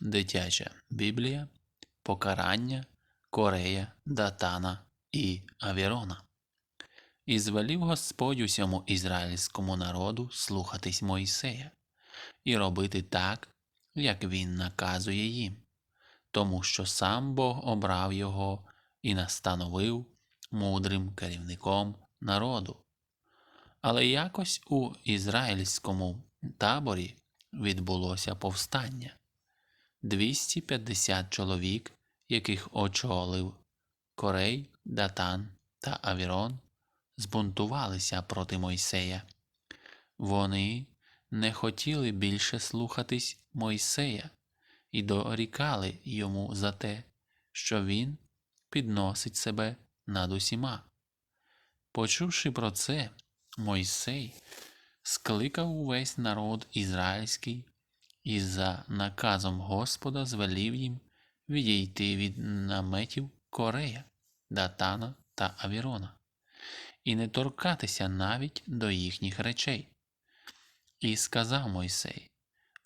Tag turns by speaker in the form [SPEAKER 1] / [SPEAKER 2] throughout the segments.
[SPEAKER 1] Дитяча Біблія, Покарання Корея, Датана і Авірона. І звелів Господь усьому ізраїльському народу слухатись Мойсея і робити так, як він наказує їм, тому що сам Бог обрав його і настановив мудрим керівником народу. Але якось у ізраїльському таборі відбулося повстання. 250 чоловік, яких очолив Корей, Датан та Авірон, збунтувалися проти Мойсея. Вони не хотіли більше слухатись Мойсея і дорікали йому за те, що він підносить себе над усіма. Почувши про це, Мойсей скликав увесь народ ізраїльський і за наказом Господа звелів їм відійти від наметів Корея, Датана та Авірона, і не торкатися навіть до їхніх речей. І сказав Мойсей: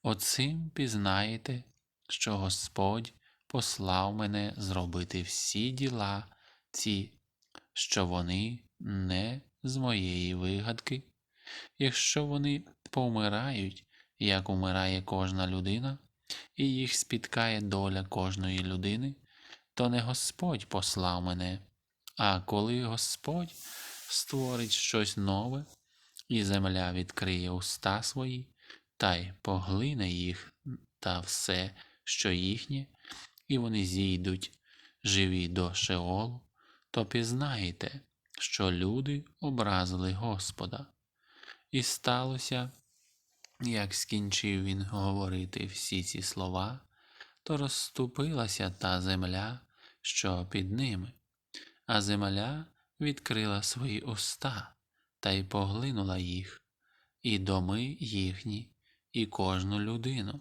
[SPEAKER 1] Оцим пізнаєте, що Господь послав мене зробити всі діла ці, що вони не з моєї вигадки, якщо вони помирають, як умирає кожна людина, і їх спіткає доля кожної людини, то не Господь послав мене, а коли Господь створить щось нове, і земля відкриє уста свої, та й поглине їх та все, що їхнє, і вони зійдуть живі до Шеолу, то пізнаєте, що люди образили Господа. І сталося, як скінчив він говорити всі ці слова, то розступилася та земля, що під ними, а земля відкрила свої уста та й поглинула їх, і доми їхні, і кожну людину,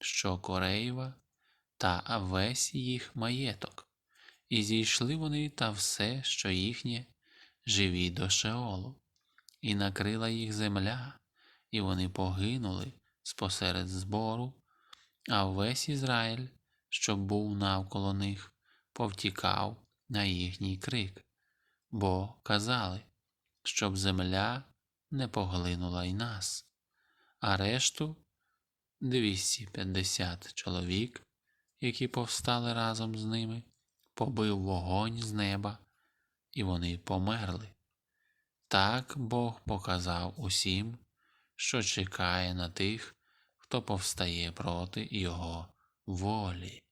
[SPEAKER 1] що Кореєва, та весь їх маєток, і зійшли вони та все, що їхнє, живі до Шеолу, і накрила їх земля, і вони погинули спосеред збору, а весь Ізраїль, що був навколо них, повтікав на їхній крик, бо казали, щоб земля не поглинула й нас, а решту 250 чоловік, які повстали разом з ними, побив вогонь з неба, і вони померли. Так Бог показав усім, що чекає на тих, хто повстає проти Його волі.